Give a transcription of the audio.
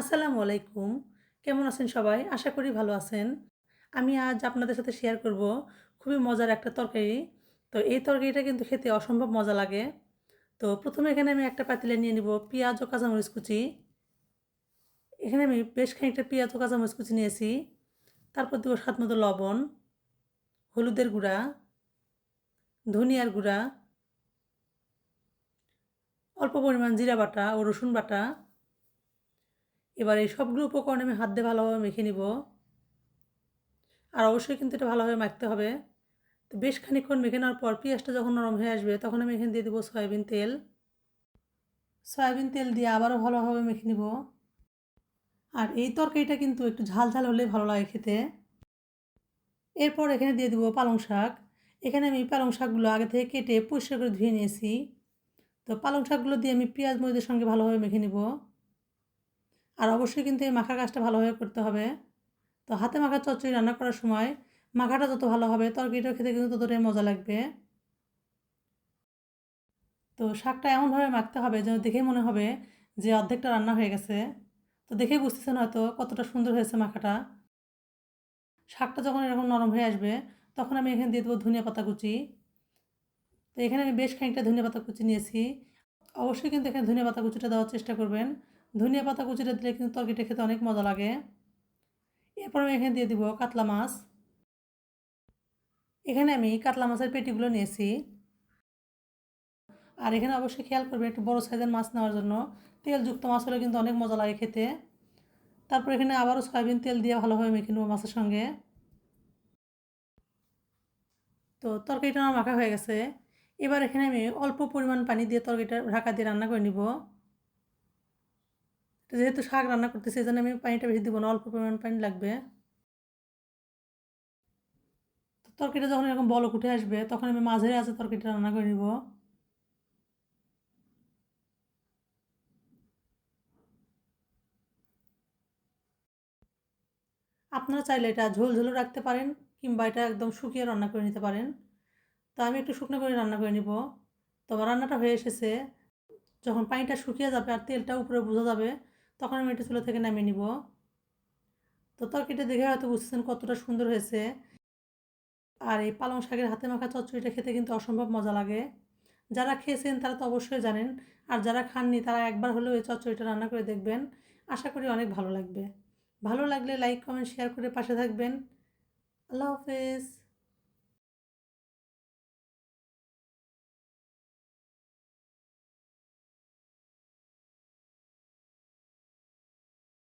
আসসালামু আলাইকুম। কেমন আছেন সবাই? আশা করি ভালো আছেন। আমি আজ আপনাদের সাথে শেয়ার করব খুবই মজার একটা তরকারি। তো এই তরকারিটা কিন্তু খেতে অসম্ভব মজা লাগে। তো প্রথমে এখানে আমি একটা পাতিলে নিয়ে নিব পেঁয়াজ ও কাঁচামরিচ কুচি। এখানে আমি বেশ খানিকটা পেঁয়াজ ও কাঁচামরিচ কুচি নিয়েছি। তারপর দেবো স্বাদ মতো লবণ, হলুদের গুঁড়া, ধনিয়ার গুঁড়া, অল্প পরিমাণ জিরা বাটা ও রসুন বাটা। এবার এই সবগুলো উপকরণ আমি হাত দিয়ে ভালোভাবে মেখে নিব। আর অবশ্যই কিন্তু এটা ভালোভাবে মাখতে হবে। তো বেশ খানিক্ষণ মেখে নেওয়ার পর পেঁয়াজটা যখন নরম হয়ে আসবে, তখন আমি এখানে দিয়ে দেবো সয়াবিন তেল। সয়াবিন তেল দিয়ে আবারও ভালোভাবে মেখে নিব। আর এই তরকারিটা কিন্তু একটু ঝাল ঝাল হলে ভালো লাগে খেতে। এরপর এখানে দিয়ে দেবো পালং শাক। এখানে আমি পালং শাকগুলো আগে থেকে কেটে পরিষ্কার করে ধুয়ে নিয়েছি। তো পালং শাকগুলো দিয়ে আমি পেঁয়াজ মরিচের সঙ্গে ভালোভাবে মেখে নিব। আর অবশ্যই কিন্তু এই মাখা কাজটা ভালোভাবে করতে হবে। তো হাতে মাখা চচ্চড়ি রান্না করার সময় মাখাটা যত ভালো হবে তরকারিটা খেতে কিন্তু ততটাই মজা লাগবে। তো শাকটা এমনভাবে মাখতে হবে যেন দেখেই মনে হবে যে অর্ধেকটা রান্না হয়ে গেছে। তো দেখেই বুঝতেছেন হয়তো কতটা সুন্দর হয়েছে মাখাটা। শাকটা যখন এরকম নরম হয়ে আসবে, তখন আমি এখানে দিয়ে দেবো ধনিয়া পাতা কুচি। তো এখানে আমি বেশ খানিকটা ধনিয়া পাতা কুচি নিয়েছি। অবশ্যই কিন্তু এখানে ধনিয়া পাতা কুচিটা দেওয়ার চেষ্টা করবেন। ধনিয়া পাতা কুচিটা দিলে কিন্তু তরকারিটা খেতে অনেক মজা লাগে। এরপর আমি এখানে দিয়ে দিব কাতলা মাছ। এখানে আমি কাতলা মাছের পেটিগুলো নিয়েছি। আর এখানে অবশ্যই খেয়াল করবে একটু বড়ো সাইজের মাছ নেওয়ার জন্য। তেলযুক্ত মাছ হলে কিন্তু অনেক মজা লাগে খেতে। তারপর এখানে আবারও সয়াবিন তেল দিয়ে ভালোভাবে মেখে নেব মাছের সঙ্গে। তো তরকারিটা আমার মাখা হয়ে গেছে। এবার এখানে আমি অল্প পরিমাণ পানি দিয়ে তরকারিটা ঢাকা দিয়ে রান্না করে নিব। যেহেতু শাক রান্না করতেছি, এই জন্য আমি পানিটা বেশি দেবো না, অল্প পরিমাণ পানি লাগবে। তো তরকারিটা যখন এরকম বলক উঠে আসবে, তখন আমি মাঝের আছে তরকারিটা রান্না করে নিব। আপনারা চাইলে এটা ঝোল ঝোলও রাখতে পারেন, কিংবা এটা একদম শুকিয়ে রান্না করে নিতে পারেন। তো আমি একটু শুকনো করে রান্না করে নিব। তো আমার রান্নাটা হয়ে এসেছে। যখন পানিটা শুকিয়ে যাবে আর তেলটা উপরে বোঝা যাবে তখন আমি এটা চুলা থেকে নামিয়ে নিব। তো তরকারিটা দেখে হয়তো বুঝতেছেন কতটা সুন্দর হয়েছে। আর এই পালং শাকের হাতে মাখা চচ্চড়িটা খেতে কিন্তু অসম্ভব মজা লাগে। যারা খেয়েছেন তারা তো অবশ্যই জানেন। আর যারা খাননি তারা একবার হলেও এই চচ্চড়িটা রান্না করে দেখবেন। আশা করি অনেক ভালো লাগবে। ভালো লাগলে লাইক, কমেন্ট, শেয়ার করে পাশে থাকবেন। আল্লাহ হাফেজ।